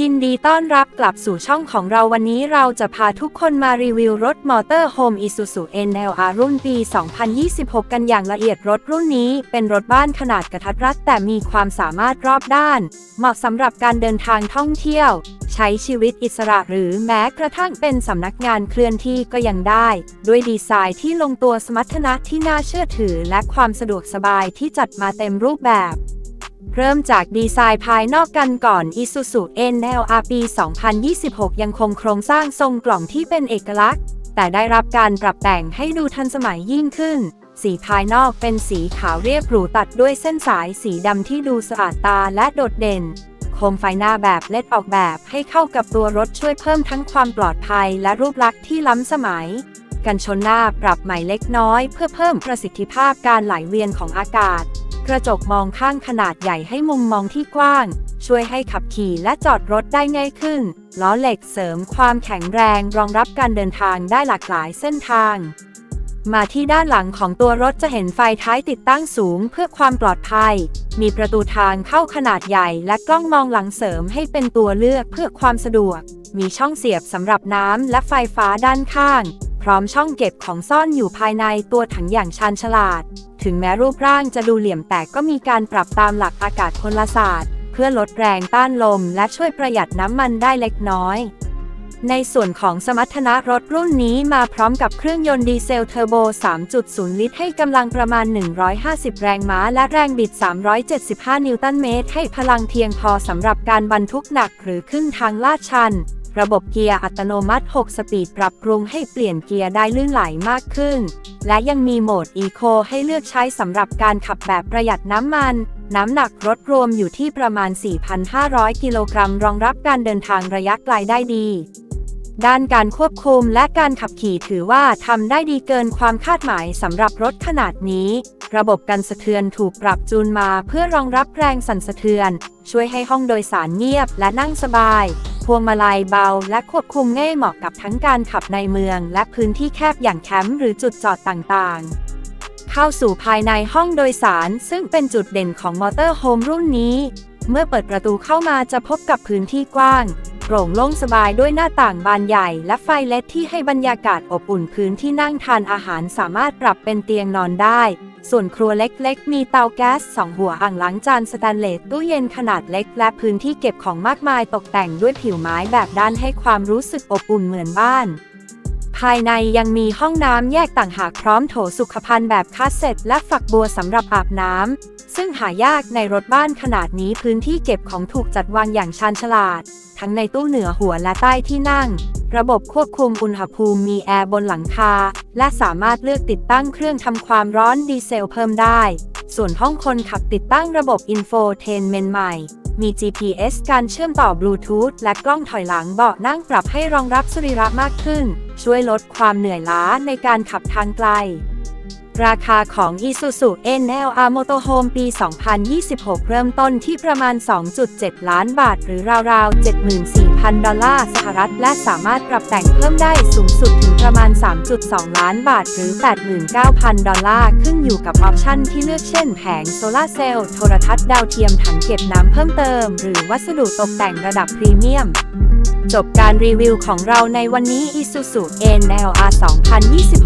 ยินดีต้อนรับกลับสู่ช่องของเราวันนี้เราจะพาทุกคนมารีวิวรถมอเตอร์โฮม Isuzu NLR รุ่นปี 2026 กันอย่างละเอียดรถรุ่นนี้ เป็นรถบ้านขนาดกระทัดรัดแต่มีความสามารถรอบด้าน เหมาะสำหรับการเดินทางท่องเที่ยว ใช้ชีวิตอิสระหรือแม้กระทั่งเป็นสำนักงานเคลื่อนที่ก็ยังได้ ด้วยดีไซน์ที่ลงตัวสมรรถนะที่น่าเชื่อถือ และความสะดวกสบายที่จัดมาเต็มรูปแบบ เริ่มจากดีไซน์ภายนอกกันก่อน Isuzu NLR ปี 2026 ยังคงโครงสร้างทรงกล่องที่เป็นเอกลักษณ์ แต่ได้รับการปรับแต่งให้ดูทันสมัยยิ่งขึ้น สีภายนอกเป็นสีขาวเรียบหรูตัดด้วยเส้นสายสีดำที่ดูสะอาดตาและโดดเด่น โคมไฟหน้าแบบเล็ดออกแบบให้เข้ากับตัวรถช่วยเพิ่มทั้งความปลอดภัยและรูปลักษณ์ที่ล้ำสมัย กันชนหน้าปรับใหม่เล็กน้อย เพื่อเพิ่มประสิทธิภาพการไหลเวียนของอากาศ กระจกมองข้างขนาดใหญ่ให้มุมมองที่กว้าง ช่วยให้ขับขี่และจอดรถได้ง่ายขึ้น ล้อเหล็กเสริมความแข็งแรงรองรับการเดินทางได้หลากหลายเส้นทาง มาที่ด้านหลังของตัวรถจะเห็นไฟท้ายติดตั้งสูงเพื่อความปลอดภัย มีประตูทางเข้าขนาดใหญ่และกล้องมองหลังเสริมให้เป็นตัวเลือกเพื่อความสะดวก มีช่องเสียบสำหรับน้ำและไฟฟ้าด้านข้าง พร้อมช่องเก็บของซ่อนอยู่ภายในตัวถังอย่างชาญฉลาด ถึงแม้รูปร่างจะดูเหลี่ยมแต่ก็มีการปรับตามหลักอากาศพลศาสตร์ เพื่อลดแรงต้านลมและช่วยประหยัดน้ำมันได้เล็กน้อย ในส่วนของสมรรถนะรถรุ่นนี้มาพร้อมกับเครื่องยนต์ดีเซลเทอร์โบ 3.0 ลิตรให้กำลังประมาณ 150 แรงม้า และแรงบิด 375 นิวตันเมตร ให้พลังเพียงพอสำหรับการบรรทุกหนักหรือขึ้นทางลาดชัน ระบบเกียร์อัตโนมัติ 6 สปีดปรับปรุงให้เปลี่ยนเกียร์ได้ลื่นไหลมากขึ้น และยังมีโหมด Eco ให้เลือกใช้สำหรับการขับแบบประหยัดน้ำมัน น้ำหนักรถรวมอยู่ที่ประมาณ 4,500 กิโลกรัม รองรับการเดินทางระยะไกลได้ดี ด้านการควบคุมและการขับขี่ถือว่าทำได้ดีเกินความคาดหมายสำหรับรถขนาดนี้ ระบบกันสะเทือนถูกปรับจูนมาเพื่อรองรับแรงสั่นสะเทือน ช่วยให้ห้องโดยสารเงียบและนั่งสบาย วงมาลัยเบา และควบคุมง่ายเหมาะกับทั้งการขับในเมือง และพื้นที่แคบอย่างแคมป์หรือจุดจอดต่างๆ เข้าสู่ภายในห้องโดยสารซึ่งเป็นจุดเด่นของมอเตอร์โฮมรุ่นนี้ เมื่อเปิดประตูเข้ามาจะพบกับพื้นที่กว้างโปร่งโล่งสบายด้วยหน้าต่างบานใหญ่และไฟเล็ดที่ให้บรรยากาศอบอุ่นพื้นที่นั่งทานอาหารสามารถปรับเป็นเตียงนอนได้ ส่วนครัวเล็กๆ มีเตาแก๊สสองหัวอ่างล้างจานสแตนเลสตู้เย็นขนาดเล็ก และพื้นที่เก็บของมากมายตกแต่งด้วยผิวไม้แบบด้านให้ความรู้สึกอบอุ่นเหมือนบ้าน ภายในยังมีห้องน้ำแยกต่างหากพร้อมโถสุขภัณฑ์แบบคาสเซ็ตและฝักบัวสำหรับอาบน้ำซึ่งหายากในรถบ้านขนาดนี้พื้นที่เก็บของถูกจัดวางอย่างชาญฉลาด ทั้งในตู้เหนือหัวและใต้ที่นั่ง ระบบควบคุมอุณหภูมิมีแอร์บนหลังคา และสามารถเลือกติดตั้งเครื่องทำความร้อนดีเซลเพิ่มได้ ส่วนห้องคนขับติดตั้งระบบอินโฟเทนเมนต์ใหม่ มี GPS การเชื่อมต่อบลูทูธและกล้องถอยหลังเบาะนั่งปรับให้รองรับสรีระมากขึ้น ช่วยลดความเหนื่อยล้าในการขับทางไกล ราคาของ Isuzu NLR Motorhome ปี 2026 เริ่มต้นที่ประมาณ 2.7 ล้านบาท หรือราวๆ 74,000 ดอลลาร์สหรัฐ และสามารถปรับแต่งเพิ่มได้สูงสุดถึงประมาณ 3.2 ล้านบาท หรือ 89,000 ดอลลาร์ ขึ้นอยู่กับออปชันที่เลือกเช่น แผงโซลาร์เซลล์ โทรทัศน์ดาวเทียม ถังเก็บน้ำเพิ่มเติม หรือวัสดุตกแต่งระดับพรีเมียมจบการรีวิวของเราในวันนี้ Isuzu NLR 2026